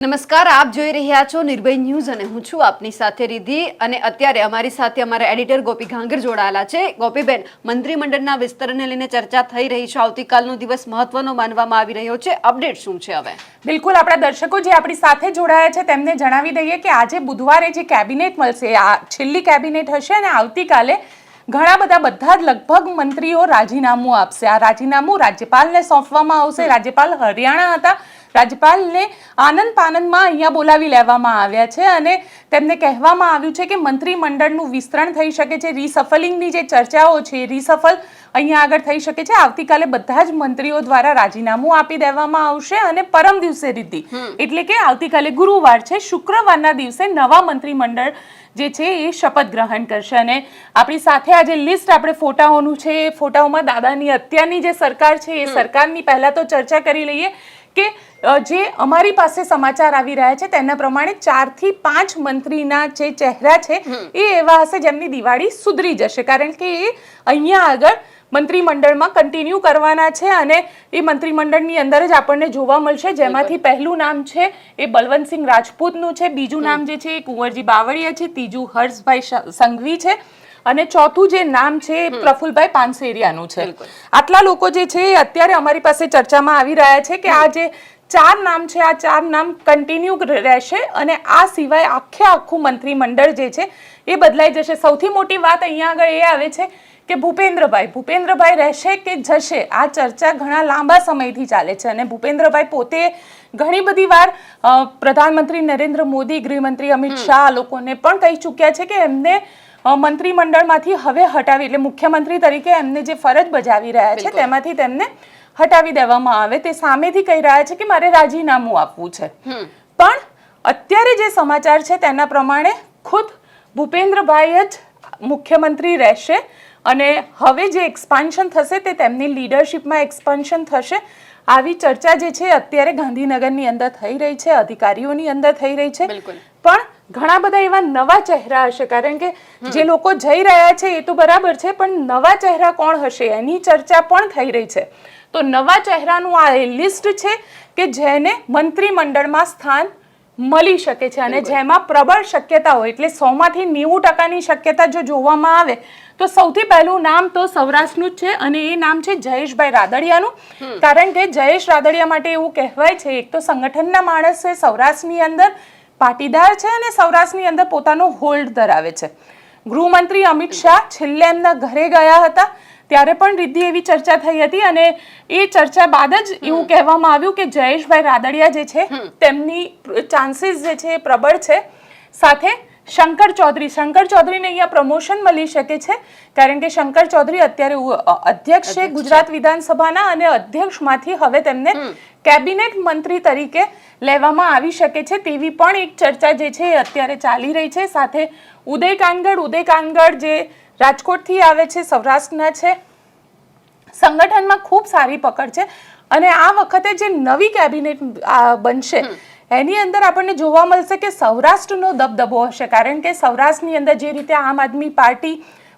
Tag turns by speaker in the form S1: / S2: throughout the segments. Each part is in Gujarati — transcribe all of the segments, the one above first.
S1: નમસ્કાર આપ જોઈ રહ્યા છો નિર્ભય ન્યૂઝ અને હું છું આપની સાથે રિધિ અને અત્યારે અમારી સાથે અમારા એડિટર ગોપી ઘાંગર જોડાયેલા છે. ગોપીબેન મંત્રીમંડળના વિસ્તરણને લઈને ચર્ચા થઈ રહી છે. આવતીકાલનો દિવસ મહત્વનો માનવામાં આવી રહ્યો છે. અપડેટ શું છે હવે?
S2: બિલકુલ આપણા દર્શકો જે આપણી સાથે જોડાયા છે તેમને જણાવી દઈએ કે આજે બુધવારે જે કેબિનેટ મળશે આ છેલ્લી કેબિનેટ હશે અને આવતીકાલે ઘણા બધા બધા જ લગભગ મંત્રીઓ રાજીનામું આપશે. આ રાજીનામું રાજ્યપાલને સોંપવામાં આવશે. રાજ્યપાલ હરિયાણા હતા. રાજ્યપાલને આનંદ પાનંદમાં અહીંયા બોલાવી લેવામાં આવ્યા છે અને તેમને કહેવામાં આવ્યું છે કે મંત્રીમંડળનું વિસ્તરણ થઈ શકે છે રીસફલિંગની જે ચર્ચાઓ છે રીસફલ અહીંયા આગળ થઈ શકે છે. આવતીકાલે બધા જ મંત્રીઓ દ્વારા રાજીનામું આપી દેવામાં આવશે અને પરમ દિવસે રીતિ એટલે કે આવતીકાલે ગુરુવાર છે. શુક્રવારના દિવસે નવા મંત્રીમંડળ જે છે એ શપથ ગ્રહણ કરશે. અને આપણી સાથે આજે લિસ્ટ આપણે ફોટાઓનું છે. એ ફોટાઓમાં દાદાની અત્યારની જે સરકાર છે એ સરકારની પહેલા તો ચર્ચા કરી લઈએ. કે જે અમારી પાસે સમાચાર આવી રહ્યા છે તેના પ્રમાણે ચારથી પાંચ મંત્રીના જે ચહેરા છે એ એવા હશે જેમની દિવાળી સુધરી જશે. કારણ કે એ અહીંયા આગળ મંત્રીમંડળમાં કન્ટિન્યુ કરવાના છે અને એ મંત્રીમંડળની અંદર જ આપણને જોવા મળશે. જેમાંથી પહેલું નામ છે એ બલવંતસિંહ રાજપૂતનું છે. બીજું નામ જે છે એ કુંવરજી બાવળિયા છે. ત્રીજું હર્ષભાઈ સંઘવી છે. અને ચોથું જે નામ છે પ્રફુલભાઈ પાનસેરિયાનું છે. આટલા લોકો જે છે એ અત્યારે અમારી પાસે ચર્ચામાં આવી રહ્યા છે કે આ જે ચાર નામ છે આ ચાર નામ કન્ટિન્યુ રહેશે અને આ સિવાય આખે આખું મંત્રીમંડળ જે છે એ બદલાઈ જશે. સૌથી મોટી વાત અહીંયા આગળ એ આવે છે કે ભૂપેન્દ્રભાઈ ભૂપેન્દ્રભાઈ રહેશે કે જશે? આ ચર્ચા ઘણા લાંબા સમયથી ચાલે છે અને ભૂપેન્દ્રભાઈ પોતે ઘણી બધી વાર પ્રધાનમંત્રી નરેન્દ્ર મોદી ગૃહમંત્રી અમિત શાહ લોકોને પણ કહી ચૂક્યા છે કે એમને મંત્રીમંડળમાંથી હવે હટાવી એટલે મુખ્યમંત્રી તરીકે એમને જે ફરજ બજાવી રહ્યા છે તેમાંથી તેમને હટાવી દેવામાં આવે. તે સામેથી કહી રહ્યા છે કે મારે રાજીનામું આપવું છે. પણ અત્યારે જે સમાચાર છે તેના પ્રમાણે ખુદ ભૂપેન્દ્રભાઈ જ મુખ્યમંત્રી રહેશે અને હવે જે એક્સપાન્શન થશે તે તેમની લીડરશિપમાં એક્સપાન્શન થશે. આવી ચર્ચા જે છે અત્યારે ગાંધીનગરની અંદર થઈ રહી છે અધિકારીઓની અંદર થઈ રહી છે. પણ ઘણા બધા એવા નવા ચહેરા હશે કારણ કે જે લોકો જઈ રહ્યા છે એ તો બરાબર છે પણ નવા ચહેરા કોણ હશે? એની ચર્ચા પણ થઈ રહી છે. તો નવા ચહેરાનું આ લિસ્ટ છે કે જેને મંત્રીમંડળમાં સ્થાન મળી શકે છે અને જેમાં પ્રબળ શક્યતા હોય એટલે સોમાંથી નેવું ટકાની શક્યતા જો જોવામાં આવે તો સૌથી પહેલું નામ તો સૌરાષ્ટ્રનું જ છે અને એ નામ છે જયેશભાઈ રાદડિયાનું. કારણ કે જયેશ રાદડિયા માટે એવું કહેવાય છે એક તો સંગઠનના માણસ છે સૌરાષ્ટ્રની અંદર પાટીદાર છે અને સૌરાષ્ટ્રની અંદર પોતાનો હોલ્ડ ધરાવે છે. ગૃહમંત્રી અમિત શાહ છેલ્લે એમના ઘરે ગયા હતા ત્યારે પણ રિદ્ધિ એવી ચર્ચા થઈ હતી અને એ ચર્ચા બાદ જ એવું કહેવામાં આવ્યું કે જયેશભાઈ રાદડિયા જે છે તેમની ચાન્સીસ જે છે એ પ્રબળ છે. સાથે શંકર ચૌધરી. શંકર ચૌધરીને અહીંયા પ્રમોશન મળી શકે છે કારણ કે શંકર ચૌધરી અત્યારે અધ્યક્ષ છે ગુજરાત વિધાનસભાના અને અધ્યક્ષમાંથી હવે તેમને કેબિનેટ મંત્રી તરીકે લેવામાં આવી શકે છે. તેવી પણ એક ચર્ચા જે છે એ અત્યારે ચાલી રહી છે. સાથે ઉદય કાનગડ ઉદય કાનગડ જે રાજકોટથી આવે છે સૌરાષ્ટ્રના છે સંગઠનમાં ખૂબ સારી પકડ છે. અને આ વખતે જે નવી કેબિનેટ બનશે એની અંદર આપણને જોવા મળશે કે સૌરાષ્ટ્રનો દબદબો હશે કારણ કે સૌરાષ્ટ્રની અંદર જે રીતે આમ આદમી પાર્ટી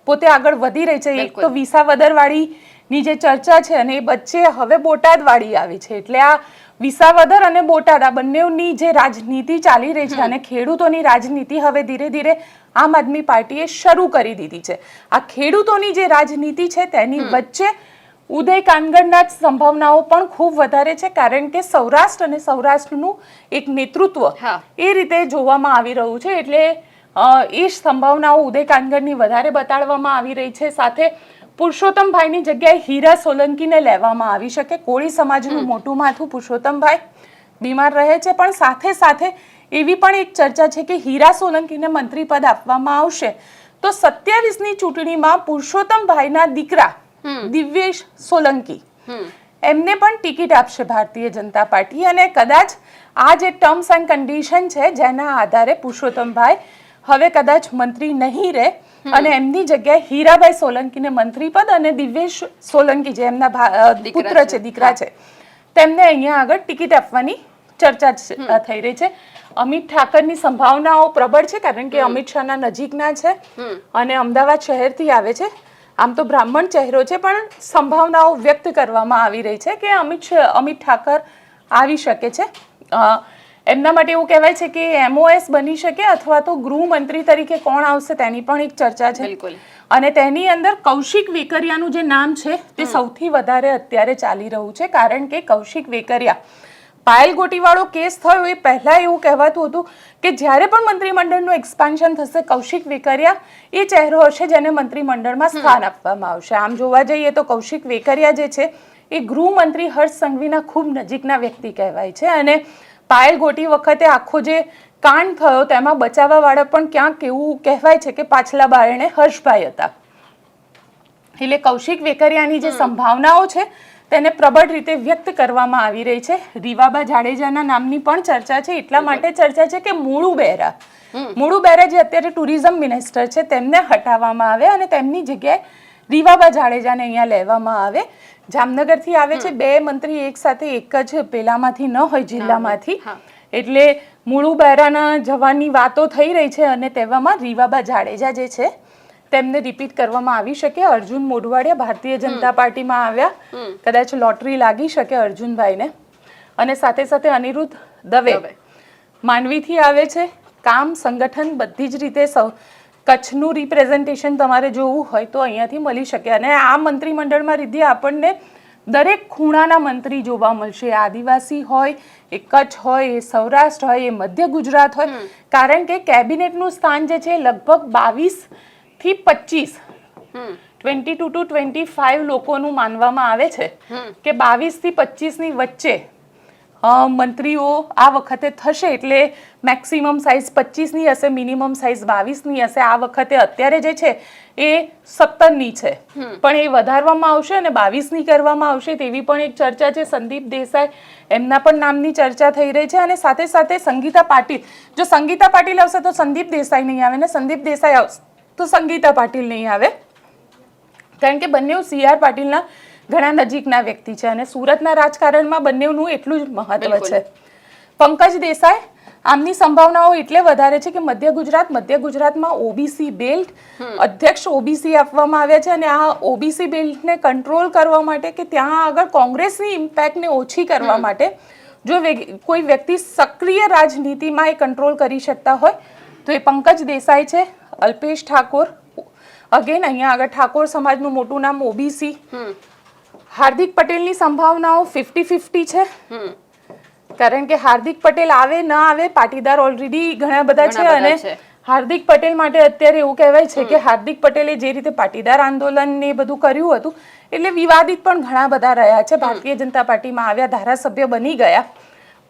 S2: પોતે આગળ વધી રહી છે એક તો વિસાવદરવાળીની જે ચર્ચા છે અને એ વચ્ચે હવે બોટાદવાળી આવી છે એટલે આ વિસાવદર અને બોટાદ આ બંનેની જે રાજનીતિ ચાલી રહી છે અને ખેડૂતોની રાજનીતિ હવે ધીરે ધીરે આમ આદમી પાર્ટીએ શરૂ કરી દીધી છે. આ ખેડૂતોની જે રાજનીતિ છે તેની વચ્ચે ઉદય કાનગડના જ સંભાવનાઓ પણ ખૂબ વધારે છે કારણ કે સૌરાષ્ટ્ર અને સૌરાષ્ટ્રનું એક નેતૃત્વ એ રીતે જોવામાં આવી રહ્યું છે એટલે એ સંભાવનાઓ ઉદય કાનગડની વધારે બતાડવામાં આવી રહી છે. સાથે પુરુષોત્તમભાઈની જગ્યાએ હીરા સોલંકીને લેવામાં આવી શકે. કોળી સમાજનું મોટું માથું પુરુષોત્તમભાઈ બીમાર રહે છે પણ સાથે સાથે એવી પણ એક ચર્ચા છે કે હીરા સોલંકીને મંત્રી પદ આપવામાં આવશે. તો સત્યાવીસની ચૂંટણીમાં પુરુષોત્તમભાઈના દીકરા દિવ્યેશ સોલંકી. એમને પણ ટિકિટ આપશે ભારતીય જનતા પાર્ટી અને કદાચ આ જે ટર્મ્સ એન્ડ કન્ડિશન છે જેના આધારે પુરુષોત્તમભાઈ હવે કદાચ મંત્રી નહીં રહે અને એમની જગ્યાએ હીરાભાઈ સોલંકીને મંત્રી પદ અને દિવ્યેશ સોલંકી જે એમના પુત્ર
S1: છે.
S2: દીકરા છે તેમને અહીંયા આગળ ટિકિટ આપવાની ચર્ચા થઈ રહી છે. અમિત ઠાકરની સંભાવનાઓ પ્રબળ છે કારણ કે અમિત શાહના નજીકના છે અને અમદાવાદ શહેરથી આવે છે. આમ તો બ્રાહ્મણ ચહેરો છે પણ સંભાવનાઓ વ્યક્ત કરવામાં આવી રહી છે કે અમિત અમિત ઠાકર આવી શકે છે. એમના માટે એવું કહેવાય છે કે એમઓએસ બની શકે અથવા તો ગૃહમંત્રી તરીકે કોણ આવશે તેની પણ એક ચર્ચા છે.
S1: બિલકુલ.
S2: અને તેની અંદર કૌશિક વેકરિયાનું જે નામ છે તે સૌથી વધારે અત્યારે ચાલી રહ્યું છે કારણ કે કૌશિક વેકરિયા પાયલ ગોટીવાળો કેસ થયો એ પહેલા એવું કહેવાતું હતું કે જ્યારે પણ મંત્રીમંડળનું એક્સપાન્શન થશે કૌશિક વેકરિયા એ ચહેરો હશે જેને મંત્રીમંડળમાં સ્થાન આપવામાં આવશે. આમ જોવા જઈએ તો કૌશિક વેકરિયા જે છે એ ગૃહમંત્રી હર્ષ સંઘવીના ખૂબ નજીકના વ્યક્તિ કહેવાય છે અને પાયલ ગોટી વખતે આખો જે કાંડ થયો તેમાં બચાવવાવાળા પણ ક્યાંક એવું કહેવાય છે કે પાછલા બારણે હર્ષભાઈ હતા. એટલે કૌશિક વેકરિયાની જે સંભાવનાઓ છે તેને પ્રબળ રીતે વ્યક્ત કરવામાં આવી રહી છે. રીવાબા જાડેજાના નામની પણ ચર્ચા છે. એટલા માટે ચર્ચા છે કે મૂળુ બહેરા મૂળુ બહેરા જે અત્યારે ટુરિઝમ મિનિસ્ટર છે તેમને હટાવવામાં આવે અને તેમની જગ્યાએ રીવાબા જાડેજાને અહીંયા લેવામાં આવે. જામનગરથી આવે છે. બે મંત્રી એક સાથે એક જ પેલામાંથી ન હોય જિલ્લામાંથી. એટલે મૂળુ બેરાના જવાની વાતો થઈ રહી છે અને તેવામાં રીવાબા જાડેજા જે છે તેમને રિપીટ કરવામાં આવી શકે. અર્જુન મોઢવાડિયા ભારતીય જનતા પાર્ટીમાં આવ્યા. કદાચ લોટરી લાગી શકે અર્જુનભાઈને. અને સાથે સાથે અનિરુદ્ધ દવે. માંડવીથી આવે છે. કામ સંગઠન બધી જ રીતે સૌ કચ્છનું રિપ્રેઝન્ટેશન તમારે જોવું હોય તો અહીંયાથી મળી શકે. અને આ મંત્રીમંડળમાં રીધિ આપણને દરેક ખૂણાના મંત્રી જોવા મળશે. આદિવાસી હોય એ કચ્છ હોય એ સૌરાષ્ટ્ર હોય એ મધ્ય ગુજરાત હોય. કારણ કે કેબિનેટનું સ્થાન જે છે લગભગ બાવીસ થી પચીસ twenty two two twenty five લોકોનું માનવામાં આવે છે કે બાવીસથી પચીસની વચ્ચે મંત્રીઓ આ વખતે થશે એટલે મેક્સિમમ સાઇઝ પચીસની હશે મિનિમમ સાઇઝ બાવીસની હશે. આ વખતે અત્યારે જે છે એ સત્તરની છે. પણ એ વધારવામાં આવશે અને બાવીસની કરવામાં આવશે તેવી પણ એક ચર્ચા છે. સંદીપ દેસાઈ એમના પણ નામની ચર્ચા થઈ રહી છે અને સાથે સાથે સંગીતા પાટીલ. જો સંગીતા પાટીલ આવશે તો સંદીપ દેસાઈ નહીં આવે ને? સંદીપ દેસાઈ આવશે. તો સંગીતા પાટીલ નહીં આવે. કારણ કે બંને સી આર પાટીલના ઘણા નજીકના વ્યક્તિ છે અને સુરતના રાજકારણમાં બંનેનું એટલું જ મહત્વ છે. પંકજ દેસાઈ આમની સંભાવનાઓ એટલે વધારે છે કે મધ્ય ગુજરાત મધ્ય ગુજરાતમાં ઓબીસી બેલ્ટ અધ્યક્ષ ઓબીસી આપવામાં આવ્યા છે અને આ ઓબીસી બેલ્ટને કંટ્રોલ કરવા માટે કે ત્યાં આગળ કોંગ્રેસની ઇમ્પેક્ટને ઓછી કરવા માટે જો કોઈ વ્યક્તિ સક્રિય રાજનીતિમાં એ કંટ્રોલ કરી શકતા હોય તો એ પંકજ દેસાઈ છે અલ્પેશ ઠાકોર. અગેન અહીંયા આગળ ઠાકોર સમાજનું મોટું નામ ઓબીસી હાર્દિક પટેલની સંભાવનાઓ ફિફ્ટી ફિફ્ટી છે. કારણ કે હાર્દિક પટેલ આવે ન આવે પાટીદાર ઓલરેડી ઘણા બધા છે અને હાર્દિક પટેલ માટે અત્યારે એવું કહેવાય છે કે હાર્દિક પટેલે જે રીતે પાટીદાર આંદોલન ને બધું કર્યું હતું એટલે વિવાદિત પણ ઘણા બધા રહ્યા છે. ભારતીય જનતા પાર્ટીમાં આવ્યા ધારાસભ્ય બની ગયા.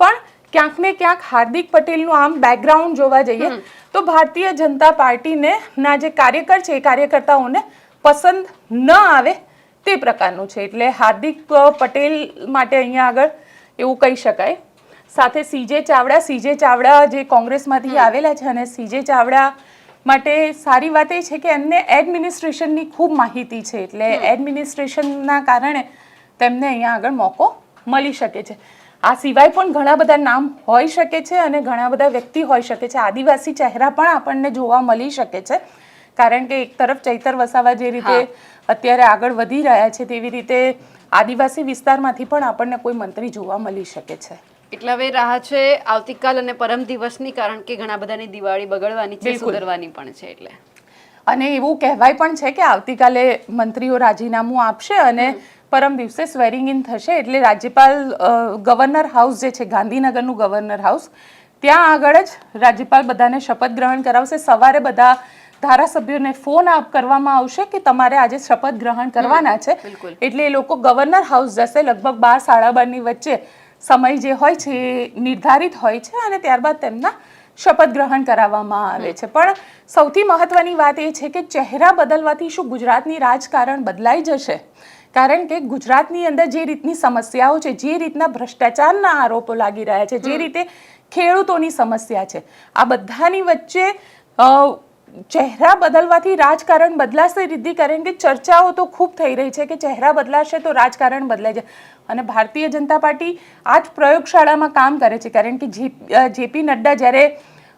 S2: પણ ક્યાંક ને ક્યાંક હાર્દિક પટેલનું આમ બેકગ્રાઉન્ડ જોવા જઈએ તો ભારતીય જનતા પાર્ટીને ના જે કાર્યકર છે એ કાર્યકર્તાઓને પસંદ ન આવે તે પ્રકારનું છે. એટલે હાર્દિક પટેલ માટે અહીંયા આગળ એવું કહી શકાય. સાથે સીજે ચાવડા સીજે ચાવડા જે કોંગ્રેસમાંથી આવેલા છે અને સીજે ચાવડા માટે સારી વાત એ છે કે એમને એડમિનિસ્ટ્રેશનની ખૂબ માહિતી છે. એટલે એડમિનિસ્ટ્રેશનના કારણે તેમને અહીંયા આગળ મોકો મળી શકે છે. આ સિવાય પણ ઘણા બધા નામ હોઈ શકે છે અને ઘણા બધા વ્યક્તિ હોઈ શકે છે. આદિવાસી ચહેરા પણ આપણને જોવા મળી શકે છે. કારણ કે એક તરફ ચૈતર વસાવા જે રીતે અત્યારે આગળ વધી રહ્યા છે તેવી રીતે આદિવાસી વિસ્તારમાંથી પણ આપણને કોઈ મંત્રી જોવા મળી શકે છે.
S1: એટલે હવે રાહ છે આવતીકાલ અને પરમ દિવસની કારણ કે ઘણા બધાની દિવાળી બગડવાની છે સુધરવાની પણ છે એટલે.
S2: અને એવું કહેવાય પણ છે કે આવતીકાલે મંત્રીઓ રાજીનામું આપશે અને પરમ દિવસે સ્વેરિંગ ઇન થશે એટલે રાજ્યપાલ ગવર્નર હાઉસ જે છે ગાંધીનગરનું ગવર્નર હાઉસ ત્યાં આગળ જ રાજ્યપાલ બધાને શપથ ગ્રહણ કરાવશે. સવારે બધા ધારાસભ્યોને ફોન આપ કરવામાં આવશે કે તમારે આજે શપથ ગ્રહણ કરવાના છે. એટલે એ લોકો ગવર્નર હાઉસ જશે. લગભગ બાર સાડા બારની વચ્ચે સમય જે હોય છે એ નિર્ધારિત હોય છે અને ત્યારબાદ તેમના શપથ ગ્રહણ કરાવવામાં આવે છે. પણ સૌથી મહત્વની વાત એ છે કે ચહેરા બદલવાથી શું ગુજરાતની રાજકારણ બદલાઈ જશે? કારણ કે ગુજરાતની અંદર જે રીતની સમસ્યાઓ છે જે રીતના ભ્રષ્ટાચારના આરોપો લાગી રહ્યા છે જે રીતે ખેડૂતોની સમસ્યા છે આ બધાની વચ્ચે ચહેરા બદલવાથી રાજકારણ બદલાશે રિદ્ધિ કારણ કે ચર્ચાઓ તો ખૂબ થઈ રહી છે કે ચહેરા બદલાશે તો રાજકારણ બદલાય છે અને ભારતીય જનતા પાર્ટી આ જ પ્રયોગશાળામાં કામ કરે છે કારણ કે જેપી નડ્ડા જ્યારે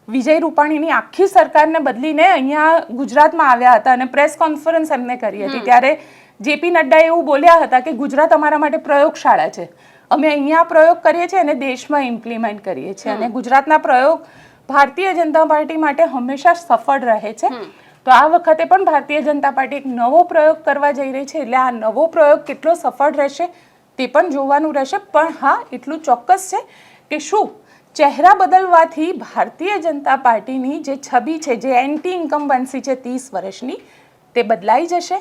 S2: વિજય રૂપાણીની આખી સરકારને બદલીને અહીંયા ગુજરાતમાં આવ્યા હતા અને પ્રેસ કોન્ફરન્સ એમને કરી હતી ત્યારે જેપી નડ્ડા એવું બોલ્યા હતા કે ગુજરાત અમારા માટે પ્રયોગશાળા છે. અમે અહીંયા પ્રયોગ કરીએ છીએ અને દેશમાં ઇમ્પ્લિમેન્ટ કરીએ છીએ. અને ગુજરાતના પ્રયોગ ભારતીય જનતા પાર્ટી માટે હંમેશા સફળ રહે છે. તો આ વખતે પણ ભારતીય જનતા પાર્ટી એક નવો પ્રયોગ કરવા જઈ રહી છે. એટલે આ નવો પ્રયોગ કેટલો સફળ રહેશે તે પણ જોવાનું રહેશે. પણ હા એટલું ચોક્કસ છે કે શું? ચહેરા બદલવાથી ભારતીય જનતા પાર્ટીની જે છબી છે જે એન્ટી ઇન્કમ્બન્સી છે ત્રીસ વર્ષની તે બદલાઈ જશે.